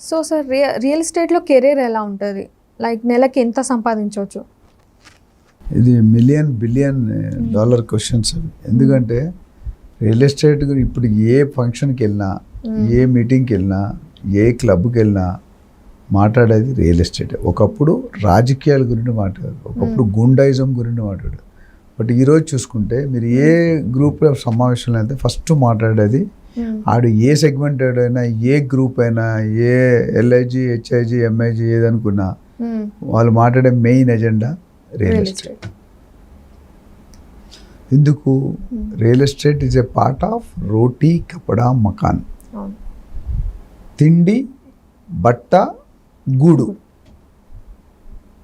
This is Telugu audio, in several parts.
సో సార్ రియల్ రియల్ ఎస్టేట్లో కెరీర్ ఎలా ఉంటుంది? లైక్ నెలకి ఎంత సంపాదించవచ్చు? ఇది మిలియన్ బిలియన్ డాలర్ క్వశ్చన్స్ ఎందుకంటే రియల్ ఎస్టేట్ ఇప్పుడు ఏ ఫంక్షన్కి వెళ్ళినా ఏ మీటింగ్కి వెళ్ళినా ఏ క్లబ్కి వెళ్ళినా మాట్లాడేది రియల్ ఎస్టేట్. ఒకప్పుడు రాజకీయాల గురించి మాట్లాడారు. ఒకప్పుడు గుండాయిజం గురించి మాట్లాడారు. బట్ ఈరోజు చూసుకుంటే మీరు ఏ గ్రూప్ సమావేశంలో అయితే ఫస్ట్ మాట్లాడేది ఆడు ఏ సెగ్మెంట్ అయినా ఏ గ్రూప్ అయినా ఏ ఎల్ఐజి హెచ్ఐజి ఎంఐజి ఏదనుకున్నా వాళ్ళు మాట్లాడే మెయిన్ ఎజెండా రియల్ ఎస్టేట్. ఎందుకు? Real estate is a part of roti kapda makaan. తిండి బట్ట గూడు.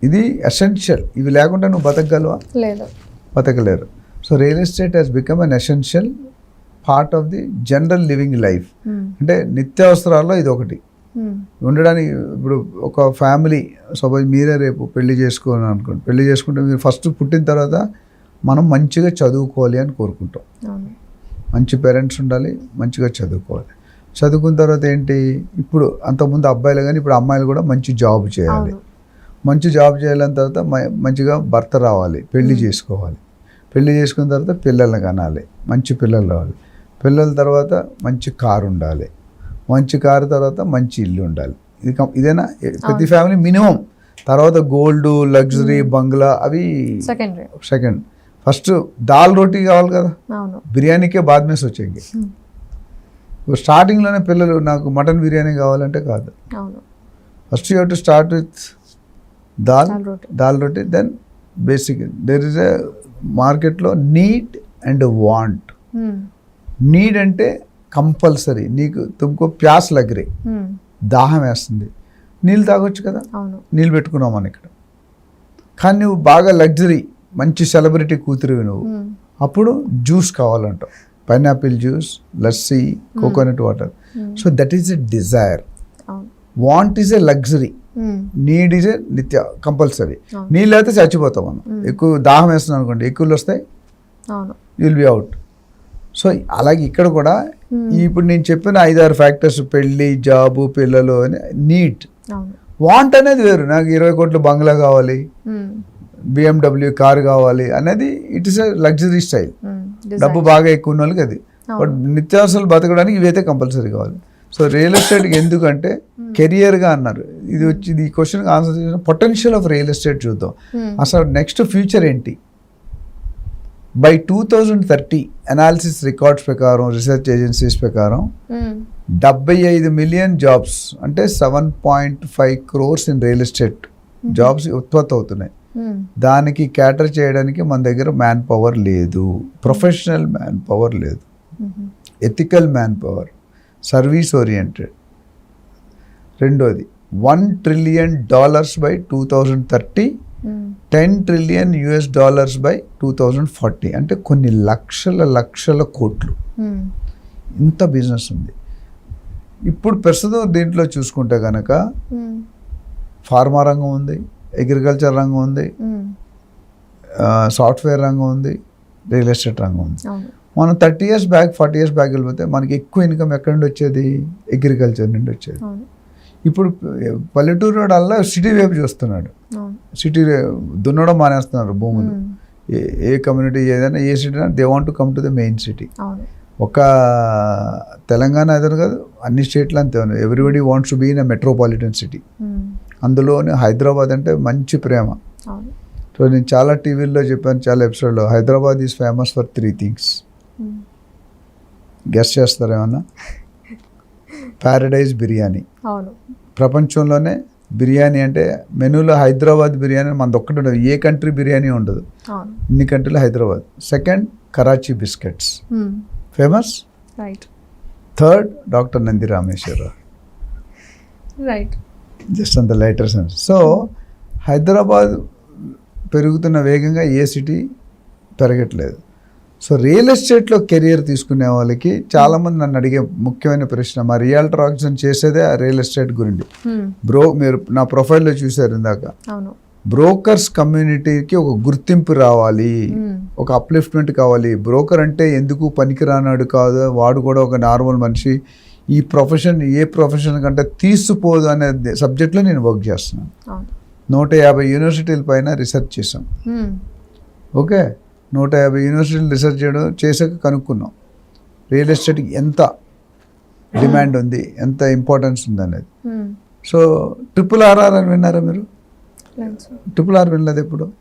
ఇది ఎసెన్షియల్ ఇవి లేకుండా నువ్వు బతకగలవా? లేదు. బతకలేరు. So real estate has become an essential part of the general living life. అంటే నిత్యావసరాల్లో ఇది ఒకటి. మ్మ్. ఉండడానికి ఇప్పుడు ఒక ఫ్యామిలీ సపోజ్ మీరే రేపు పెళ్ళి చేసుకోవాలని అనుకోండి. పెళ్ళి చేసుకుంటే మీరు ఫస్ట్ పుట్టిన తర్వాత మనం మంచిగా చదువుకోవాలి అని కోరుకుంటాం. మంచి పేరెంట్స్ ఉండాలి మంచిగా చదువుకోవాలి. చదువుకున్న తర్వాత ఏంటి? ఇప్పుడు అంతకుముందు అబ్బాయిలు కానీ ఇప్పుడు అమ్మాయిలు కూడా మంచి జాబ్ చేయాలి. మంచి జాబ్ చేయాలని తర్వాత మంచిగా భర్త రావాలి పెళ్ళి చేసుకోవాలి. పెళ్ళి చేసుకున్న తర్వాత పిల్లల్ని కనాలి మంచి పిల్లలు రావాలి. పిల్లల తర్వాత మంచి కారు ఉండాలి. మంచి కారు తర్వాత మంచి ఇల్లు ఉండాలి. ఇది ఇదేనా? ప్రతి ఫ్యామిలీ మినిమం తర్వాత గోల్డ్ లగ్జరీ బంగ్లా అవి సెకండరీ సెకండ్ ఫస్ట్ దాల్ రోటీ కావాలి కదా? బిర్యానీకే బాద్ మేస్ వచ్చాయి స్టార్టింగ్లోనే పిల్లలు నాకు మటన్ బిర్యానీ కావాలంటే కాదు. First you to start with dal dal roti. Then basic there is a మార్కెట్లో నీడ్ అండ్ వాంట్. నీడ్ అంటే కంపల్సరీ. నీకు తుమ్కో ప్యాస్ లగ్రే మ్మ్. దాహం వేస్తుంది. నీళ్ళు తాగొచ్చు కదా? నీళ్ళు పెట్టుకున్నాం మనం ఇక్కడ. కానీ నువ్వు బాగా లగ్జరీ మంచి సెలబ్రిటీ కూతురివి నువ్వు. అప్పుడు జ్యూస్ కావాలంటావు. Pineapple juice lassi coconut water. So that is a desire. Want is a luxury. Need is a నిత్య కంపల్సరీ. నీళ్ళు అయితే చచ్చిపోతాం మనం. ఎక్కువ దాహం వేస్తున్నాం అనుకోండి ఎక్కువలు వస్తాయి? విల్ బి అవుట్ సో అలాగే ఇక్కడ కూడా ఈ ఇప్పుడు నేను చెప్పిన ఐదారు ఫ్యాక్టర్స్ పెళ్ళి జాబు పిల్లలు అని అవును. వాంట్ అనేది వేరు. నాకు ఇరవై కోట్ల బంగ్లా కావాలి. బిఎండబ్ల్యూ కార్ కావాలి అనేది ఇట్ ఇస్ లగ్జరీ స్టైల్. డబ్బు బాగా ఎక్కువ ఉన్న వాళ్ళకి అది. బట్ నిత్యావసరాలు బతకడానికి ఇవైతే కంపల్సరీ కావాలి. సో రియల్ ఎస్టేట్కి ఎందుకంటే కెరియర్గా అన్నారు. ఇది వచ్చి ఈ క్వశ్చన్కి ఆన్సర్ చేసిన పొటెన్షియల్ ఆఫ్ రియల్ ఎస్టేట్ చూద్దాం. అసలు నెక్స్ట్ ఫ్యూచర్ ఏంటి? By two thousand thirty analysis records ప్రకారం రీసెర్చ్ ఏజెన్సీస్ ప్రకారం మ్మ్. డెబ్బై ఐదు మిలియన్ జాబ్స్ అంటే seven point five crores in real estate jobs ఉత్పత్తి అవుతున్నాయి. దానికి క్యాటర్ చేయడానికి మన దగ్గర మ్యాన్ పవర్ లేదు ప్రొఫెషనల్ మ్యాన్ పవర్ లేదు. Ethical man power service oriented రెండోది one trillion dollars by two thousand thirty. Ten trillion US dollars by two thousand forty అంటే కొన్ని లక్షల లక్షల కోట్లు. ఇంత బిజినెస్ ఉంది ఇప్పుడు ప్రస్తుతం దీంట్లో చూసుకుంటే కనుక. ఫార్మా రంగం ఉంది అగ్రికల్చర్ రంగం ఉంది. సాఫ్ట్వేర్ రంగం ఉంది రియల్ ఎస్టేట్ రంగం ఉంది మనం thirty years back forty years back వెళ్ళిపోతే మనకి ఎక్కువ ఇన్కమ్ ఎక్కడి నుండి వచ్చేది అగ్రికల్చర్ నుండి వచ్చేది ఇప్పుడు పల్లెటూరు అల్లా సిటీ వైపు చూస్తున్నాడు. సిటీ దున్నడం మానేస్తున్నారు భూములు. ఏ కమ్యూనిటీ ఏదైనా ఏ city they want to come to the main city ఒక తెలంగాణ ఏదైనా కాదు అన్ని స్టేట్లు అంతే ఉన్నాయి. Everybody wants to be in a metropolitan city. అందులోనే హైదరాబాద్ అంటే మంచి ప్రేమ. సో నేను చాలా టీవీల్లో చెప్పాను చాలా ఎపిసోడ్లో Hyderabad is famous for three things. Guest చేస్తారేమన్నా Paradise biryani. అవును. ప్రపంచంలోనే బిర్యానీ అంటే మెనూలో హైదరాబాద్ బిర్యానీ మనది ఒక్కటి ఉండదు. ఏ కంట్రీ బిర్యానీ ఉండదు. ఇన్ని కంట్రీలో Hyderabad. Second Karachi biscuits. Famous? Right. Third doctor Nandi Rameshwararao right. Just అంత లైటర్ సెన్స్. సో హైదరాబాద్ పెరుగుతున్న వేగంగా ఏ సిటీ పెరగట్లేదు. సో రియల్ ఎస్టేట్లో కెరియర్ తీసుకునే వాళ్ళకి చాలామంది నన్ను అడిగే ముఖ్యమైన ప్రశ్న మా రియాల్టర్ ఆక్సిజన్ చేసేదే ఆ రియల్ ఎస్టేట్ గురించి. బ్రో మీరు నా ప్రొఫైల్లో చూశారు ఇందాక. బ్రోకర్స్ కమ్యూనిటీకి ఒక గుర్తింపు రావాలి. ఒక అప్లిఫ్ట్మెంట్ కావాలి. బ్రోకర్ అంటే ఎందుకు పనికిరానాడు కాదు వాడు కూడా ఒక నార్మల్ మనిషి. ఈ ప్రొఫెషన్ ఏ ప్రొఫెషన్ కంటే తీసిపోదు అనే సబ్జెక్ట్లో నేను వర్క్ చేస్తున్నాను. నూట యాభై యూనివర్సిటీల పైన రీసెర్చ్ మ్మ్. ఓకే? నూట యాభై యూనివర్సిటీలు రీసెర్చ్ చేయడం చేసాక కనుక్కున్నాం. రియల్ ఎస్టేట్కి ఎంత డిమాండ్ ఉంది ఎంత ఇంపార్టెన్స్ ఉంది అనేది. సో ట్రిపుల్ ఆర్ఆర్ అని విన్నారా మీరు. ట్రిపుల్ ఆర్ వినలేదు ఎప్పుడు?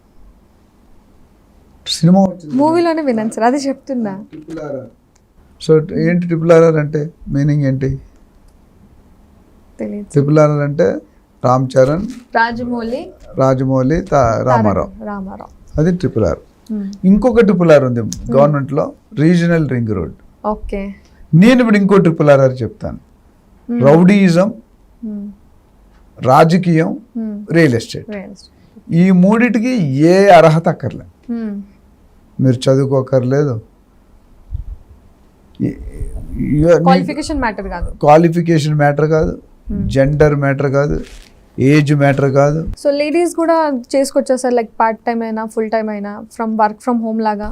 సినిమా మూవీలోనే విన్నాను సార్ అది చెప్తున్నా. ట్రిపుల్ ఆర్ఆర్ సో ఏంటి ట్రిపుల్ ఆర్ఆర్ అంటే మీనింగ్ ఏంటి? ట్రిపుల్ ఆర్ఆర్ అంటే రామ్ చరణ్ రాజమౌళి రాజమౌళి రామారావు. రామారావు. అది ట్రిపుల్ ఆర్. ఇంకొక ట్రిపుల్ ఆర్ ఉంది గవర్నమెంట్లో రీజనల్ రింగ్ రోడ్. ఓకే. నేను ఇప్పుడు ఇంకో ట్రిపుల్ ఆర్ చెప్తాను. రౌడీయిజం. రాజకీయం. Real estate. ఈ మూడిటికి ఏ అర్హత అక్కర్లే. మ్మ్. మీరు చదువుకోకర్లేదు. క్వాలిఫికేషన్ మ్యాటర్ కాదు. క్వాలిఫికేషన్ మ్యాటర్ కాదు. జెండర్ మ్యాటర్ కాదు. ఏజ్ మ్యాటర్ కాదు. సో లేడీస్ కూడా చేసుకోవచ్చా సార్ లైక్ పార్ట్ టైం అయినా ఫుల్ టైం అయినా ఫ్రమ్ వర్క్ ఫ్రమ్ హోమ్ లాగా.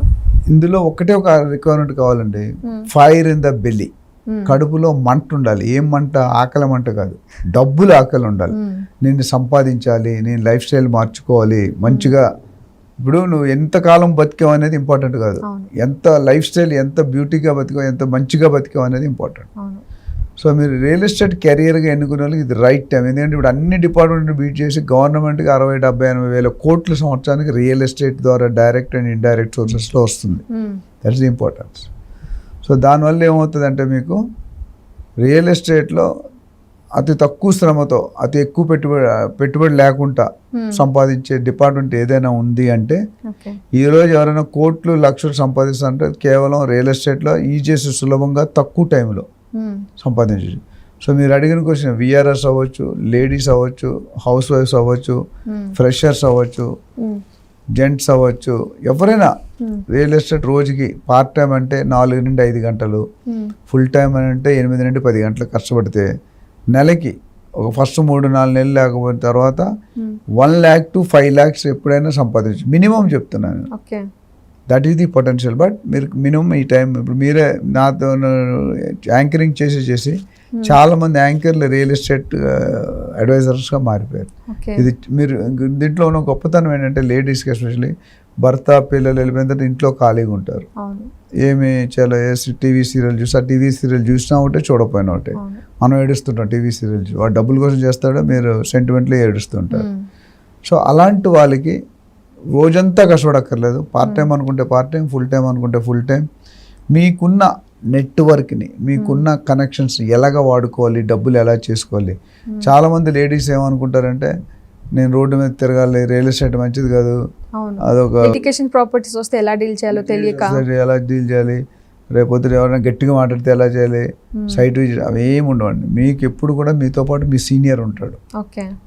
ఇందులో ఒకటే ఒక రిక్వైర్మెంట్ కావాలండి Hmm. Fire in the belly Hmm. కడుపులో మంట ఉండాలి. ఏం మంట? ఆకలి మంట కాదు. డబ్బులు ఆకలి ఉండాలి. మ్మ్. నేను సంపాదించాలి నేను లైఫ్ స్టైల్ మార్చుకోవాలి మంచిగా. ఇప్పుడు నువ్వు ఎంతకాలం బతికావు అనేది ఇంపార్టెంట్ కాదు. ఎంత లైఫ్ స్టైల్ ఎంత బ్యూటీగా బతికావు ఎంత మంచిగా బతికావు అనేది ఇంపార్టెంట్ సో మీరు రియల్ ఎస్టేట్ కెరియర్గా ఎన్నుకునే వాళ్ళకి ఇది రైట్ టైం ఎందుకంటే ఇప్పుడు అన్ని డిపార్ట్మెంట్ బీట్ చేసి గవర్నమెంట్కి అరవై డెబ్బై ఎనభై వేల కోట్ల సంవత్సరానికి రియల్ ఎస్టేట్ ద్వారా డైరెక్ట్ అండ్ ఇండైరెక్ట్ సోర్సెస్లో వస్తుంది. దట్స్ ది ఇంపార్టెన్స్ సో దానివల్ల ఏమవుతుందంటే మీకు రియల్ ఎస్టేట్లో అతి తక్కువ శ్రమతో అతి ఎక్కువ పెట్టుబడి పెట్టుబడి లేకుండా Hmm. సంపాదించే డిపార్ట్మెంట్ ఏదైనా ఉంది అంటే ఈరోజు ఎవరైనా కోట్లు లక్షలు సంపాదిస్తారంటే కేవలం రియల్ ఎస్టేట్లో ఈజీఎస్ సులభంగా తక్కువ టైంలో మ్మ్. సంపాదించవచ్చు సో మీరు అడిగిన క్వశ్చన్ విఆర్ఎస్ అవ్వచ్చు లేడీస్ అవ్వచ్చు హౌస్ వైఫ్స్ అవ్వచ్చు. ఫ్రెషర్స్ అవ్వచ్చు మ్మ్. జెంట్స్ అవ్వచ్చు ఎవరైనా. రియల్ ఎస్టేట్ రోజుకి పార్ట్ టైం అంటే నాలుగు నుండి ఐదు గంటలు. ఫుల్ టైం అని అంటే ఎనిమిది నుండి పది గంటలు కష్టపడితే నెలకి ఒక ఫస్ట్ మూడు నాలుగు నెలలు లేకపోయిన తర్వాత. One lakh two five lakhs ఎప్పుడైనా సంపాదించు మినిమం చెప్తున్నాను that is the potential but మీరు మినిమం ఈ టైం ఇప్పుడు మీరే నాతో యాంకరింగ్ చేసి చేసి చాలా మంది యాంకర్లు రియల్ ఎస్టేట్ అడ్వైజర్స్గా మారిపోయారు. ఇది మీరు దీంట్లో ఉన్న గొప్పతనం ఏంటంటే లేడీస్కి ఎస్పెషల్లీ భర్త పిల్లలు వెళ్ళిపోయిన తర్వాత ఇంట్లో ఖాళీగా ఉంటారు. ఏమి చాలా టీవీ సీరియల్ చూసి ఆ టీవీ సీరియల్ చూసినా ఒకటే చూడకపోయినా ఒకటే. మనం ఏడుస్తుంటాం టీవీ సీరియల్ వాడు డబ్బుల కోసం చేస్తాడో మీరు సెంటిమెంట్లీ ఏడుస్తుంటారు. మ్మ్. సో అలాంటి వాళ్ళకి రోజంతా కష్టపడక్కర్లేదు. పార్ట్ టైం అనుకుంటే పార్ట్ టైం ఫుల్ టైం అనుకుంటే ఫుల్ టైం మీకున్న నెట్వర్క్ని మీకున్న కనెక్షన్స్ ఎలాగ వాడుకోవాలి డబ్బులు ఎలా చేసుకోవాలి? చాలామంది లేడీస్ ఏమనుకుంటారంటే నేను రోడ్డు మీద తిరగాలి రియల్ ఎస్టేట్ మంచిది కాదు. అదొక ఎడ్యుకేషన్ ప్రాపర్టీస్ వస్తే ఎలా డీల్ చేయాలో తెలియక ఎలా డీల్ చేయాలి? రేపొద్దు ఎవరైనా గట్టిగా మాట్లాడితే ఎలా చేయాలి Hmm. సైట్ విజిట్ అవి ఏమి ఉండవండి మీకు ఎప్పుడు కూడా మీతో పాటు మీ సీనియర్ ఉంటాడు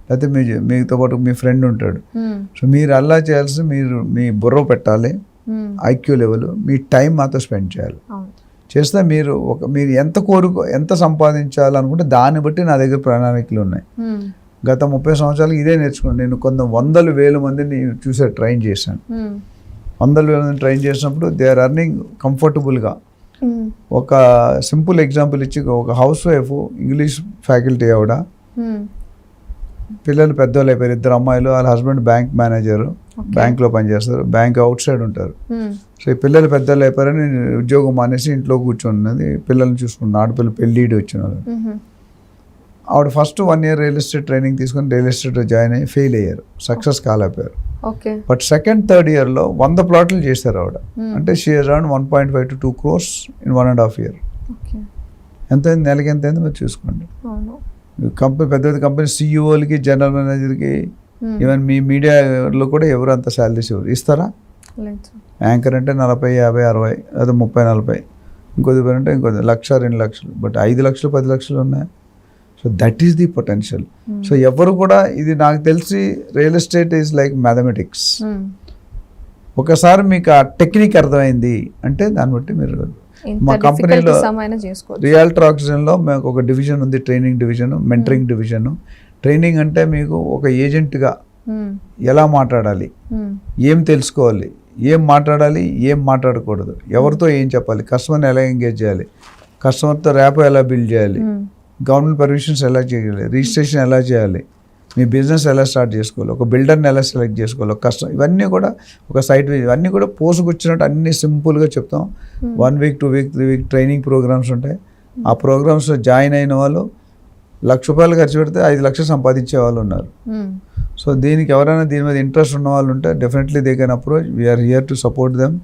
లేకపోతే మీ మీతో పాటు మీ ఫ్రెండ్ ఉంటాడు మ్మ్. సో మీరు అలా చేయాల్సి మీరు మీ బుర్ర పెట్టాలి మ్మ్. ఐక్యూ లెవెల్ మీ టైం మాతో స్పెండ్ చేయాలి చేస్తే మీరు ఒక మీరు ఎంత కోరుకో ఎంత సంపాదించాలనుకుంటే దాన్ని బట్టి నా దగ్గర ప్రణాళికలు ఉన్నాయి. గత ముప్పై సంవత్సరాలు ఇదే నేర్చుకున్నాను నేను కొంత వందల వేల మందిని చూసే ట్రైన్ చేశాను. వందల వేల మందిని ట్రైన్ చేసినప్పుడు దే ఆర్ అర్నింగ్ కంఫర్టబుల్గా. ఒక సింపుల్ ఎగ్జాంపుల్ ఇచ్చి ఒక హౌస్ వైఫ్ ఇంగ్లీష్ ఫ్యాకల్టీ ఆవిడ. మ్మ్. పిల్లలు పెద్దవాళ్ళు అయిపోయారు ఇద్దరు అమ్మాయిలు వాళ్ళ హస్బెండ్ బ్యాంక్ మేనేజర్ బ్యాంక్లో పనిచేస్తారు బ్యాంక్ అవుట్ సైడ్ ఉంటారు. మ్మ్. సో ఈ పిల్లలు పెద్దలు అయిపోయారని ఉద్యోగం మానేసి ఇంట్లో కూర్చున్నది. పిల్లల్ని చూసుకున్నాను ఆడపిల్ల పెళ్ళిడి వచ్చిన వాళ్ళు. ఆవిడ first one year real estate training తీసుకొని రియల్ ఎస్టేట్లో జాయిన్ అయ్యి ఫెయిల్ అయ్యారు. సక్సెస్ కాలేకపోయారు. ఓకే బట్ సెకండ్ థర్డ్ ఇయర్లో వంద ప్లాట్లు చేశారు ఆవిడ. మ్మ్. అంటే she around one point five to two crores in one and half year ఎంత అయింది? నెలకి ఎంత అయింది మీరు చూసుకోండి. కంపెనీ పెద్ద పెద్ద కంపెనీ సీఈఓలకి జనరల్ మేనేజర్కి. ఈవెన్ మీ మీడియాలో కూడా ఎవరు అంత శాలరీస్ ఎవరు ఇస్తారా. యాంకర్ అంటే నలభై యాభై అరవై లేదా ముప్పై నలభై. ఇంకొద్ది పేరు అంటే ఇంకొద్ది లక్ష రెండు లక్షలు. బట్ ఐదు లక్షలు పది లక్షలు ఉన్నాయి. So that is the potential. So ఎవరు కూడా ఇది నాకు తెలిసి real estate is like mathematics. ఒకసారి మీకు ఆ టెక్నిక్ అర్థమైంది అంటే దాన్ని బట్టి మీరు మా కంపెనీలో రియాల్టర్ ఆక్సిజన్లో మాకు ఒక డివిజన్ ఉంది training division mentoring division training అంటే మీకు ఒక ఏజెంట్గా మ్మ్. ఎలా మాట్లాడాలి? మ్మ్. ఏం తెలుసుకోవాలి? ఏం మాట్లాడాలి? ఏం మాట్లాడకూడదు? ఎవరితో ఏం చెప్పాలి? కస్టమర్ని ఎలా ఎంగేజ్ చేయాలి? కస్టమర్తో ర్యాప్ ఎలా బిల్డ్ చేయాలి? మ్మ్. గవర్నమెంట్ పర్మిషన్స్ ఎలా చేయాలి? రిజిస్ట్రేషన్ ఎలా చేయాలి? మీ బిజినెస్ ఎలా స్టార్ట్ చేసుకోవాలి? ఒక బిల్డర్ని ఎలా సెలెక్ట్ చేసుకోవాలి? ఒక కస్టమర్ ఇవన్నీ కూడా ఒక సైట్ ఇవన్నీ కూడా పోసుకొచ్చినట్టు అన్ని సింపుల్గా చెప్తాం. One week two week three week training programmes ఉంటాయి. ఆ ప్రోగ్రామ్స్లో జాయిన్ అయిన వాళ్ళు లక్ష రూపాయలు ఖర్చు పెడితే ఐదు లక్షలు సంపాదించే వాళ్ళు ఉన్నారు. మ్మ్. సో దీనికి ఎవరైనా దీని మీద ఇంట్రెస్ట్ ఉన్న వాళ్ళు ఉంటే definitely they can approach we are here to support them.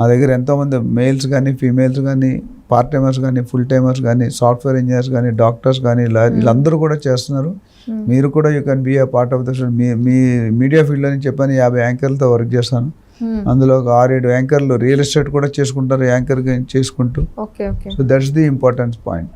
మా దగ్గర ఎంతోమంది మేల్స్ కానీ ఫీమేల్స్ కానీ పార్ట్ టైమర్స్ కానీ ఫుల్ టైమర్స్ కానీ సాఫ్ట్వేర్ ఇంజనీర్స్ కానీ డాక్టర్స్ కానీ ఇలా వీళ్ళందరూ కూడా చేస్తున్నారు. మ్మ్. మీరు కూడా you can be a part of the మీ మీ మీడియా ఫీల్డ్ అని చెప్పని యాభై యాంకర్లతో వర్క్ చేస్తాను. అందులో ఒక ఆరేడు యాంకర్లు రియల్ ఎస్టేట్ కూడా చేసుకుంటారు యాంకర్ చేసుకుంటూ. So that's the importance point